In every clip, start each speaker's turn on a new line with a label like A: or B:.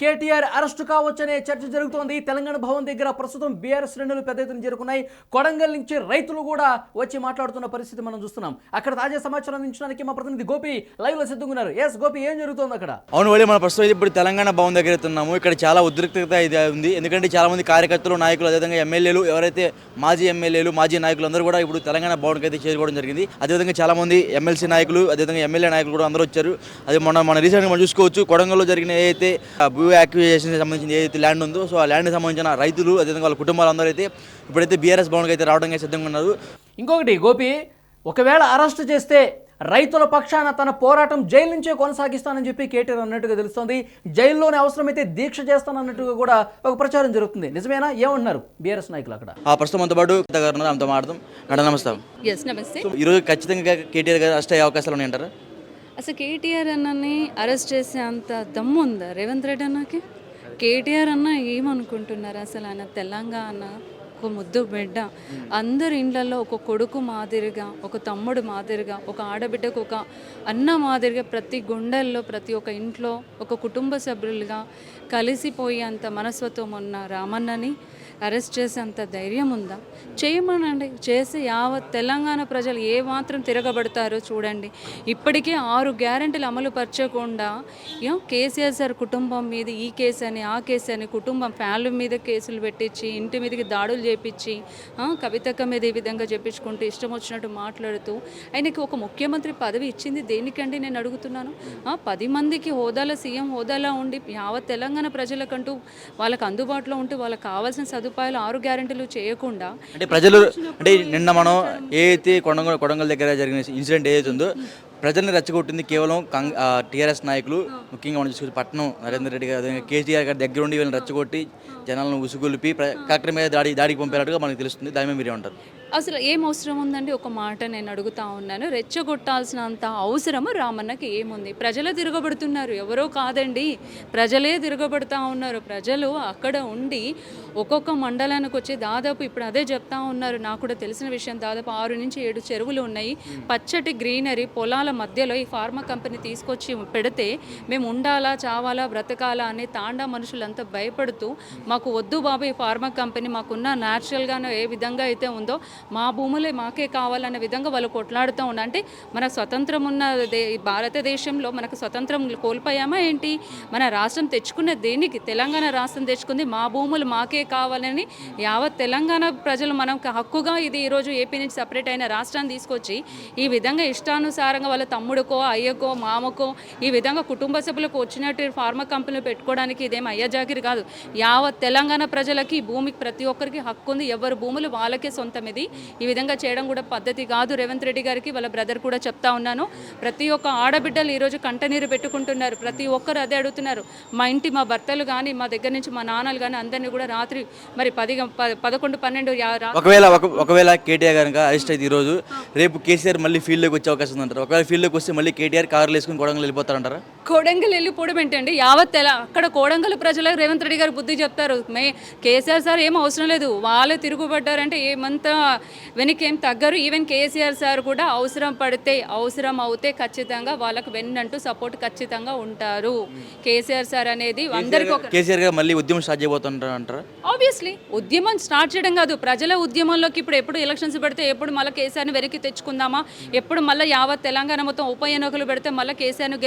A: KTR arrest కావచ్చనే చర్చ జరుగుతోంది. తెలంగాణ భవన్ దగ్గర ప్రస్తుతం బీఆర్ఎస్ శ్రేణులు పెద్ద ఎత్తున చేరుకున్నాయి. కొడంగల్ నుంచి రైతులు కూడా వచ్చి మాట్లాడుతున్న పరిస్థితి మనం చూస్తున్నాం. అక్కడ తాజా సమాచారం అందించడానికి మా ప్రతినిధి గోపి లైవ్లో సిద్ధంగా ఉన్నారు. ఎస్ గోపి ఏం జరుగుతుంది అక్కడ?
B: అవును వలి మన ప్రస్తుతం ఇప్పుడు తెలంగాణ భవన్ దగ్గర ఉన్నాము ఇక్కడ చాలా ఉద్రిక్తత ఇది ఉంది. ఎందుకంటే చాలా మంది కార్యకర్తలు నాయకులు అదేవిధంగా ఎమ్మెల్యేలు ఎవరైతే మాజీ ఎమ్మెల్యేలు మాజీ నాయకులు అందరూ కూడా ఇప్పుడు తెలంగాణ భవన్కి అయితే చేరుకోవడం జరిగింది. అదేవిధంగా చాలా మంది ఎమ్మెల్సీ నాయకులు అదేవిధంగా ఎమ్మెల్యే నాయకులు కూడా అందరూ వచ్చారు. అది మొన్న మన రీసెంట్గా మనం చూసుకోవచ్చు కొడంగల్లో జరిగిన అయితే భూ యాక్విజేషన్ సంబంధించిన ఏదైతే ల్యాండ్ ఉందో సో ఆ ల్యాండ్కి సంబంధించిన రైతులు అదేవిధంగా వాళ్ళ కుటుంబాలు అందరూ అయితే ఇప్పుడైతే బీఆర్ఎస్ భవన్కి అయితే రావడానికి సిద్ధంగా ఉన్నారు.
A: ఇంకొకటి గోపి ఒకవేళ అరెస్ట్ చేస్తే రైతుల పక్షాన తన పోరాటం జైలు నుంచే కొనసాగిస్తానని చెప్పి కేటీఆర్ అన్నట్టుగా తెలుస్తోంది. జైల్లోనే అవసరమైతే దీక్ష చేస్తానన్నట్టుగా కూడా ఒక ప్రచారం జరుగుతుంది. నిజమేనా? ఏమంటున్నారు బీఆర్ఎస్ నాయకులు అక్కడ?
B: ఆ ప్రస్తుతం పాటు ఆమెతో మాట్లాడదాం. నమస్తే
C: నమస్తే.
B: సో ఈరోజు ఖచ్చితంగా కేటీఆర్ గారు అరెస్ట్ అయ్యే అవకాశాలు ఉన్నాయంటారా?
C: అసలు కేటీఆర్ అన్నని అరెస్ట్ చేసే అంత దమ్ము ఉందా? రేవంత్ రెడ్డి అన్నకి? కేటీఆర్ అన్న ఏమనుకుంటున్నారు అసలు ఆయన తెలంగాణ ఒక ముద్దు బిడ్డ. అందరి ఇండ్లలో ఒక కొడుకు మాదిరిగా ఒక తమ్ముడు మాదిరిగా ఒక ఆడబిడ్డకు ఒక అన్న మాదిరిగా ప్రతి గుండెల్లో ప్రతి ఒక్క ఇంట్లో ఒక కుటుంబ సభ్యులుగా కలిసిపోయేంత మనస్వత్వం ఉన్న రామన్నని అరెస్ట్ చేసేంత ధైర్యం ఉందా? చేయమనండి. చేసి యావత్ తెలంగాణ ప్రజలు ఏ మాత్రం తిరగబడతారో చూడండి. ఇప్పటికే ఆరు గ్యారెంటీలు అమలు పరచకుండా ఏం కేసీఆర్ సార్ కుటుంబం మీద ఈ కేసు అని ఆ కేసు అని కుటుంబం ఫ్యామిలీ మీద కేసులు పెట్టించి ఇంటి మీదకి దాడులు చేపించి కవితక్క మీద ఈ విధంగా చెప్పించుకుంటూ ఇష్టం వచ్చినట్టు మాట్లాడుతూ ఆయనకి ఒక ముఖ్యమంత్రి పదవి ఇచ్చింది దేనికండి నేను అడుగుతున్నాను? పది మందికి హోదాలో సీఎం హోదాలో ఉండి యావత్ తెలంగాణ ప్రజలకంటూ వాళ్ళకి అందుబాటులో ఉంటూ వాళ్ళకి కావాల్సిన సదుపాయాలు ఆరు గ్యారెంటీలు చేయకుండా
B: అంటే ప్రజలు అంటే నిన్న మనం ఏదైతే కొడంగల్ కొడంగల్ దగ్గర జరిగిన ఇన్సిడెంట్ ఏదైతే ఉందో ప్రజల్ని రెచ్చగొట్టింది కేవలం కంగ్ టీఆర్ఎస్ నాయకులు. ముఖ్యంగా మనం చూసుకుంటే పట్నం నరేందర్ రెడ్డి గారు కేసీఆర్ గారి దగ్గర ఉండి వీళ్ళని రెచ్చగొట్టి జనాలను ఉసుగొలిపి కలెక్టర్ మీద దాడి దాడికి పంపినట్టుగా మనకు తెలుస్తుంది. దాని మీద మీరే ఉంటారు
C: అసలు ఏం అవసరం ఉందండి? ఒక మాట నేను అడుగుతా ఉన్నాను. రెచ్చగొట్టాల్సినంత అవసరము రామన్నకి ఏముంది? ప్రజలే తిరగబడుతున్నారు. ఎవరో కాదండి. ప్రజలే తిరగబడుతూ ఉన్నారు. ప్రజలు అక్కడ ఉండి ఒక్కొక్క మండలానికి వచ్చి దాదాపు ఇప్పుడు అదే చెప్తా ఉన్నారు. నాకు కూడా తెలిసిన విషయం దాదాపు ఆరు నుంచి ఏడు చెరువులు ఉన్నాయి. పచ్చటి గ్రీనరీ పొలాల మధ్యలో ఈ ఫార్మా కంపెనీ తీసుకొచ్చి పెడితే మేము ఉండాలా చావాలా బ్రతకాలా అనే తాండా మనుషులంతా భయపడుతూ మాకు వద్దు బాబు ఈ ఫార్మా కంపెనీ మాకున్న న్యాచురల్గానే ఏ విధంగా అయితే ఉందో మా భూములే మాకే కావాలనే విధంగా వాళ్ళు కొట్లాడుతూ ఉన్నారు అంటే మన స్వతంత్రం ఉన్న దే భారతదేశంలో మనకు స్వతంత్రం కోల్పోయామా ఏంటి? మన రాష్ట్రం తెచ్చుకున్న దేనికి? తెలంగాణ రాష్ట్రం తెచ్చుకుంది మా భూములు మాకే కావాలని యావత్ తెలంగాణ ప్రజలు మనం హక్కుగా ఇది ఈరోజు ఏపీ నుంచి సపరేట్ అయిన రాష్ట్రాన్ని తీసుకొచ్చి ఈ విధంగా ఇష్టానుసారంగా వాళ్ళ తమ్ముడుకో అయ్యకో మామకో ఈ విధంగా కుటుంబ సభ్యులకు వచ్చినట్టు ఫార్మా కంపెనీలు పెట్టుకోవడానికి ఇదేం అయ్యజాగిరి కాదు. యావత్ తెలంగాణ ప్రజలకి భూమికి ప్రతి ఒక్కరికి హక్కు ఉంది ఎవరి భూములు వాళ్ళకే సొంతం ఇది ఈ విధంగా చేయడం కూడా పద్ధతి కాదు. రేవంత్ రెడ్డి గారికి వాళ్ళ బ్రదర్ కూడా చెప్తా ఉన్నాను. ప్రతి ఒక్క ఆడబిడ్డలు ఈరోజు కంటనీరు పెట్టుకుంటున్నారు. ప్రతి ఒక్కరు అదే అడుగుతున్నారు. మా ఇంటి మా భర్తలు కానీ మా దగ్గర నుంచి మా నాన్నలు కానీ అందరినీ కూడా రాత్రి మరి పది పదకొండు పన్నెండు
B: ఒకవేళ ఒకవేళ కేటీఆర్ కనుక అరెస్ట్ అయితే ఈరోజు రేపు కేసీఆర్ మళ్ళీ ఫీల్డ్లోకి వచ్చే అవకాశం ఉందంటారు? ఒకవేళ ఫీల్డ్లోకి వస్తే మళ్ళీ కేటీఆర్ కార్లు వేసుకుని గొడవలు వెళ్ళిపోతారంటారా?
C: కోడంగల్ వెళ్ళిపోవడం ఏంటండి? యావత్ తెల అక్కడ కోడంగల్ ప్రజలకు రేవంత్ రెడ్డి గారు బుద్ధి చెప్తారు. మే కేసీఆర్ సార్ ఏం అవసరం లేదు. వాళ్ళే తిరుగుబడ్డారంటే ఏమంతా వెనక్కి ఏం తగ్గరు. ఈవెన్ కేసీఆర్ సార్ కూడా అవసరం పడితే అవసరం అవుతే ఖచ్చితంగా వాళ్ళకు వెన్నంటూ సపోర్ట్ ఖచ్చితంగా ఉంటారు. కేసీఆర్ సార్ అనేది అందరికీ ఒక
B: కేసీఆర్ గారు మళ్ళీ ఉద్యమం స్టార్ట్ చేయబోతుంటారు అంటారా?
C: ఆబ్వియస్లీ ఉద్యమం స్టార్ట్ చేయడం కాదు. ప్రజల ఉద్యమంలోకి ఇప్పుడు ఎప్పుడు ఎలక్షన్స్ పెడితే ఎప్పుడు మళ్ళీ కేసీఆర్ని వెనక్కి తెచ్చుకుందామా? ఎప్పుడు మళ్ళీ యావత్ తెలంగాణ మొత్తం ఉప ఎన్నికలు పెడితే మళ్ళీ కేసీఆర్ను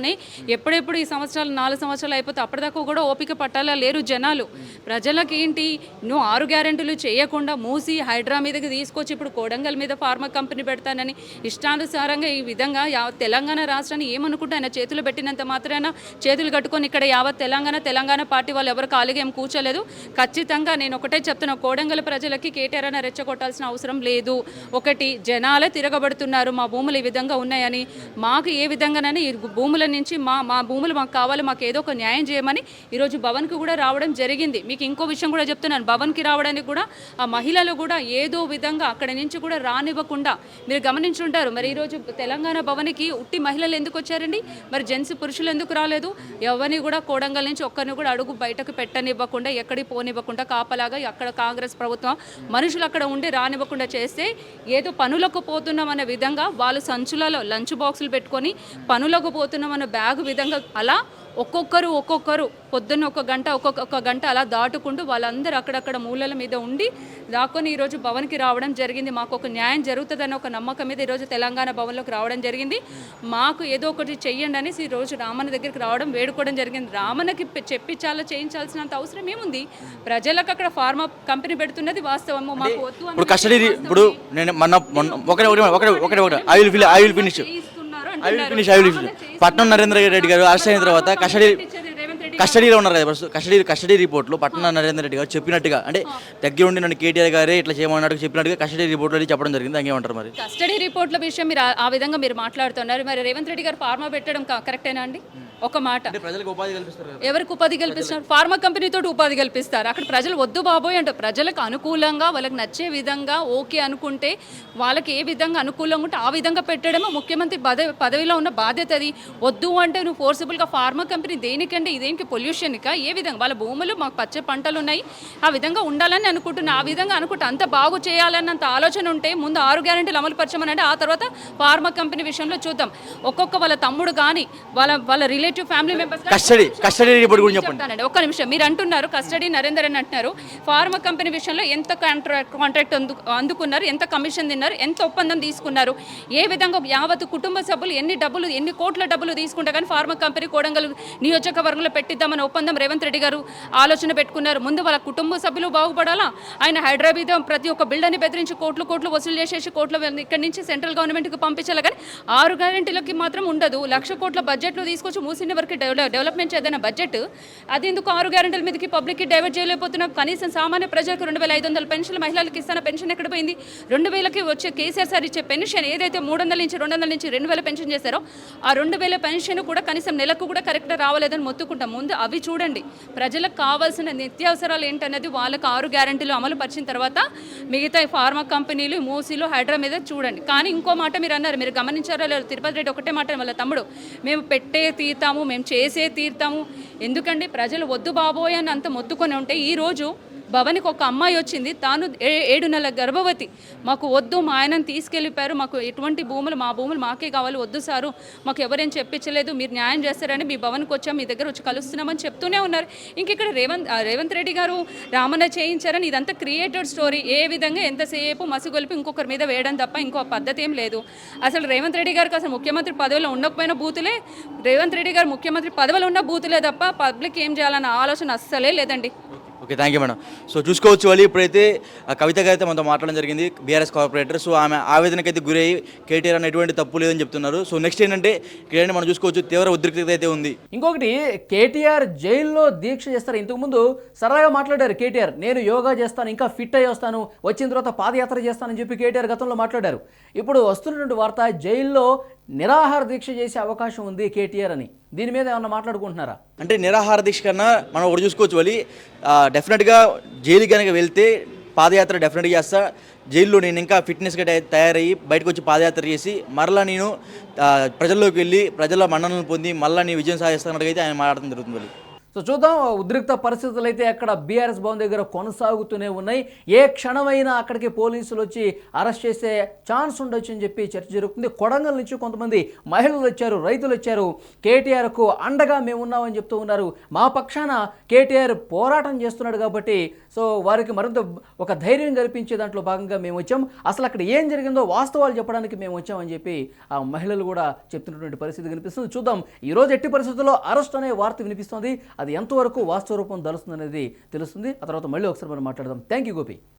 C: గెలిపించుకుందామని ఎప్పుడెప్పుడు ఈ సంవత్సరాలు నాలుగు సంవత్సరాలు అయిపోతే అప్పటిదాకా కూడా ఓపిక పట్టాలా? లేరు జనాలు. ప్రజలకి ఏంటి నువ్వు ఆరు గ్యారెంటీలు చేయకుండా మూసి హైడ్రా మీదకి తీసుకొచ్చి ఇప్పుడు కోడంగల్ మీద ఫార్మా కంపెనీ పెడతానని ఇష్టానుసారంగా ఈ విధంగా తెలంగాణ రాష్ట్రాన్ని ఏమనుకుంటే ఆయన చేతులు పెట్టినంత మాత్రాన చేతులు కట్టుకొని ఇక్కడ యావత్ తెలంగాణ తెలంగాణ పార్టీ వాళ్ళు ఎవరు ఖాళీగా ఏం కూర్చోలేదు. ఖచ్చితంగా నేను ఒకటే చెప్తున్నా కోడంగల్ ప్రజలకి కేటీఆర్ రెచ్చగొట్టాల్సిన అవసరం లేదు. ఒకటి జనాలే తిరగబడుతున్నారు. మా భూములు ఈ విధంగా ఉన్నాయని. మాకు ఏ విధంగానైనా ఈ భూముల నుంచి మా మా భూములు మాకు కావాలి మాకు ఏదో ఒక న్యాయం చేయమని ఈరోజు భవన్కి కూడా రావడం జరిగింది. మీకు ఇంకో విషయం కూడా చెప్తున్నాను. భవన్కి రావడానికి కూడా ఆ మహిళలు కూడా ఏదో విధంగా అక్కడి నుంచి కూడా రానివ్వకుండా మీరు గమనించుంటారు. మరి ఈరోజు తెలంగాణ భవన్కి ఉట్టి మహిళలు ఎందుకు వచ్చారండి? మరి జెంట్స్ పురుషులు ఎందుకు రాలేదు? ఎవరిని కూడా కోడంగల్ నుంచి ఒక్కరిని కూడా అడుగు బయటకు పెట్టనివ్వకుండా ఎక్కడికి పోనివ్వకుండా కాపలాగా అక్కడ కాంగ్రెస్ ప్రభుత్వం మనుషులు అక్కడ ఉండి రానివ్వకుండా చేస్తే ఏదో పనులకు పోతున్నాం అనే విధంగా వాళ్ళు సంచులలో లంచ్ బాక్సులు పెట్టుకొని పనులకు పోతున్నాం అన్న బ్యాగ్ విధంగా అలా ఒక్కొక్కరు ఒక్కొక్కరు పొద్దున్న ఒక గంట ఒక్కొక్క ఒక గంట అలా దాటుకుంటూ వాళ్ళందరూ అక్కడక్కడ మూలల మీద ఉండి దాక్కొని ఈరోజు భవన్కి రావడం జరిగింది. మాకు ఒక న్యాయం జరుగుతుందన్న ఒక నమ్మకం మీద ఈరోజు తెలంగాణ భవన్లోకి రావడం జరిగింది. మాకు ఏదో ఒకటి చెయ్యండి అనేసి ఈరోజు రామన్న దగ్గరికి రావడం వేడుకోవడం జరిగింది. రామన్నకి చెప్పించాలో చేయించాల్సినంత అవసరం ఏముంది? ప్రజలకు అక్కడ ఫార్మా కంపెనీ పెడుతున్నది వాస్తవము మాకు
B: ఇప్పుడు కస్టడీ ఇప్పుడు నేను ఒకటే ఒకటి ఒకటే ఐ విల్ విల్ ఫినిష్
C: చేయిస్తున్నారు
B: ఐ విల్
C: అంటున్నారు.
B: Finish I will finish Patnam Narendra Reddy గారు అరెస్ట్ అయిన తర్వాత కస్టడీ కస్టడీలో ఉన్నారు కదా కస్టడీ కస్టడీ రిపోర్ట్లో పట్నం నరేంద్ర రెడ్డి గారు చెప్పినట్టుగా అంటే దగ్గర ఉండి నన్ను కేటీఆర్ గారే ఇట్లా చేయమన్నట్టు చెప్పినట్టుగా కస్టడీ రిపోర్ట్లో చెప్పడం జరిగింది. ఇంకేమంటారు మరి?
C: కస్టడీ రిపోర్ట్ల విషయం మీరు ఆ- విధంగా మీరు మాట్లాడుతున్నారు. మరి రేవంత్ రెడ్డి గారు ఫార్మా పెట్టడం కరెక్టేనా అండి? ఒక మాట. ఎవరికి ఉపాధి కల్పిస్తున్నారు ఫార్మా కంపెనీతో ఉపాధి కల్పిస్తారు. అక్కడ ప్రజలు వద్దు బాబోయ్ అంటే. ప్రజలకు అనుకూలంగా వాళ్ళకి నచ్చే విధంగా ఓకే అనుకుంటే వాళ్ళకి ఏ విధంగా అనుకూలంగా ఉంటే ఆ విధంగా పెట్టడమే ముఖ్యమంత్రి పదవి పదవిలో ఉన్న బాధ్యత అది. వద్దు అంటే నువ్వు ఫోర్సిబుల్గా ఫార్మా కంపెనీ దేనికంటే ఇదేంటి పొల్యూషన్కా ఏ విధంగా? వాళ్ళ భూములు మాకు పచ్చ పంటలు ఉన్నాయి ఆ విధంగా ఉండాలని అనుకుంటున్నా. ఆ విధంగా అనుకుంటే అంత బాగు చేయాలన్నంత ఆలోచన ఉంటే ముందు ఆరు గ్యారెంటీలు అమలు పరచమని అంటే ఆ తర్వాత ఫార్మా కంపెనీ విషయంలో చూద్దాం. ఒక్కొక్క వాళ్ళ తమ్ముడు కానీ వాళ్ళ వాళ్ళ relative family members
B: custody custody report గురించి చెప్పండి.
C: ఒక్క నిమిషం. మీరు అంటున్నారు కస్టడీ నరేందర్ అని అంటున్నారు. ఫార్మా కంపెనీ విషయంలో ఎంత కాంట్రాక్ట్ కాంట్రాక్ట్ అందు అందుకున్నారు ఎంత కమిషన్ తిన్నారు ఎంత ఒప్పందం తీసుకున్నారు ఏ విధంగా యావత్ కుటుంబ సభ్యులు ఎన్ని డబ్బులు ఎన్ని కోట్ల డబ్బులు తీసుకుంటే కానీ ఫార్మా కంపెనీ కోడంగల్ నియోజకవర్గంలో పెట్టిద్దామని ఒప్పందం రేవంత్ రెడ్డి గారు ఆలోచన పెట్టుకున్నారు. ముందు వాళ్ళ కుటుంబ సభ్యులు బాగుపడాలా? ఆయన హైదరాబాద్ ప్రతి ఒక్క బిల్డర్ని బెదిరించి కోట్లు కోట్లు వసూలు చేసేసి కోట్ల ఇక్కడి నుంచి సెంట్రల్ గవర్నమెంట్కి పంపించాలి? కానీ ఆరు గ్యారెంటీలకి మాత్రం ఉండదు. లక్ష కోట్ల బడ్జెట్లో తీసుకొచ్చి మూసిన వరకు డెవలప్మెంట్ ఏదైనా బడ్జెట్ అది ఎందుకు ఆరు గ్యారెంటీల మీదకి పబ్లిక్కి డైవర్ట్ చేయలేకపోతున్నాం? కనీసం సామాన్య ప్రజలకు రెండు వేల ఐదు వందల పెన్షన్ మహిళలకు ఇస్తున్న పెన్షన్ ఎక్కడ పోయింది? రెండు వేలకి వచ్చే కేసీఆర్ సార్ ఇచ్చే పెన్షన్ ఏదైతే మూడు వందల నుంచి రెండు వందల నుంచి రెండు వేల పెన్షన్ చేశారో ఆ రెండు వేల పెన్షన్ కూడా కనీసం నెలకు కూడా కరెక్ట్గా రావలేదని మొత్తుకుంటాం. ముందు అవి చూడండి. ప్రజలకు కావాల్సిన నిత్యావసరాలు ఏంటన్నది వాళ్ళకి ఆరు గ్యారెంటీలు అమలు పరిచిన తర్వాత మిగతా ఫార్మా కంపెనీలు మూసీలు హైడ్రా మీద చూడండి. కానీ ఇంకో మాట మీరు అన్నారు మీరు గమనించారో లేదు తిరుపతి రెడ్డి ఒకటే మాట వాళ్ళ తమ్ముడు మేము పెట్టే తీత చేస్తాము మేము చేసే తీరుతాము ఎందుకండి ప్రజలు వద్దు బాబోయ్ అని అంత మొత్తుకొని ఉంటే ఈరోజు భవనికి ఒక అమ్మాయి వచ్చింది. తాను ఏ- ఏడు నెలల గర్భవతి. మాకు వద్దు మా ఆయనను తీసుకెళ్ళిపోయారు. మాకు ఎటువంటి భూములు మా భూములు మాకే కావాలి. వద్దు సారు మాకు ఎవరేం చెప్పించలేదు. మీరు న్యాయం చేస్తారని మీ భవన్కి వచ్చాం. మీ దగ్గర వచ్చి కలుస్తున్నామని చెప్తూనే ఉన్నారు. ఇంక ఇక్కడ రేవంత్ రేవంత్ రెడ్డి గారు రామన్న చేయించారని ఇదంతా క్రియేటెడ్ స్టోరీ ఏ విధంగా ఎంతసేపు మసిగొలిపి ఇంకొకరి మీద వేయడం తప్ప ఇంకో పద్ధతి ఏం లేదు. అసలు రేవంత్ రెడ్డి గారికి అసలు ముఖ్యమంత్రి పదవిలో ఉండకపోయిన బూతులే. రేవంత్ రెడ్డి గారు ముఖ్యమంత్రి పదవిలో ఉన్న బూతులే తప్ప పబ్లిక్ ఏం చేయాలన్న ఆలోచన అస్సలే లేదండి.
B: Okay thank you madam so చూసుకోవచ్చు వాళ్ళు. ఇప్పుడైతే ఆ కవిత అయితే మనతో మాట్లాడడం జరిగింది బీఆర్ఎస్ కార్పొరేటర్ సో ఆమె ఆవేదనకైతే గురయ్యి కేటీఆర్ అన్న ఎటువంటి తప్పు లేదని చెప్తున్నారు. సో నెక్స్ట్ ఏంటంటే ఇక్కడ మనం చూసుకోవచ్చు తీవ్ర ఉద్రిక్తత అయితే ఉంది.
A: ఇంకొకటి కేటీఆర్ జైల్లో దీక్ష చేస్తారు. ఇంతకుముందు సరదాగా మాట్లాడారు కేటీఆర్ నేను యోగా చేస్తాను ఇంకా ఫిట్ అయ్యి వస్తాను వచ్చిన తర్వాత పాదయాత్ర చేస్తానని చెప్పి కేటీఆర్ గతంలో మాట్లాడారు. ఇప్పుడు వస్తున్నటువంటి వార్త జైల్లో నిరాహార దీక్ష చేసే అవకాశం ఉంది కేటీఆర్ అని. దీని మీద ఏమన్నా మాట్లాడుకుంటున్నారా?
B: అంటే నిరాహార దీక్ష కన్నా మనం ఒకటి చూసుకోవచ్చు వలి డెఫినెట్గా జైలు కనుక వెళ్తే పాదయాత్ర డెఫినెట్గా చేస్తా. జైల్లో నేను ఇంకా ఫిట్నెస్గా తయారయ్యి బయటకు వచ్చి పాదయాత్ర చేసి మరలా నేను ప్రజల్లోకి వెళ్ళి ప్రజల మన్ననలు పొంది మళ్ళీ నేను విజయం సాధిస్తున్నట్టుగా ఆయన మాట్లాడడం జరుగుతుంది
A: సో చూద్దాం ఉద్రిక్త పరిస్థితులు అయితే అక్కడ బీఆర్ఎస్ భవన్ దగ్గర కొనసాగుతూనే ఉన్నాయి. ఏ క్షణమైనా అక్కడికి పోలీసులు వచ్చి అరెస్ట్ చేసే ఛాన్స్ ఉండొచ్చు అని చెప్పి చర్చ జరుగుతుంది. కొడంగల్ నుంచి కొంతమంది మహిళలు వచ్చారు రైతులు వచ్చారు. కేటీఆర్కు అండగా మేము ఉన్నామని చెప్తూ ఉన్నారు. మా పక్షాన కేటీఆర్ పోరాటం చేస్తున్నాడు కాబట్టి సో వారికి మరింత ఒక ధైర్యం కల్పించే దాంట్లో భాగంగా మేము వచ్చాం. అసలు అక్కడ ఏం జరిగిందో వాస్తవాలు చెప్పడానికి మేము వచ్చామని చెప్పి ఆ మహిళలు కూడా చెప్తున్నటువంటి పరిస్థితి కనిపిస్తుంది. చూద్దాం ఈరోజు ఎట్టి పరిస్థితుల్లో అరెస్ట్ అనే వార్త వినిపిస్తోంది. అది ఎంతవరకు వాస్తవ రూపం దలుస్తుంది అనేది తెలుస్తుంది. ఆ తర్వాత మళ్ళీ ఒకసారి మనం మాట్లాడదాం. Thank you Gopi.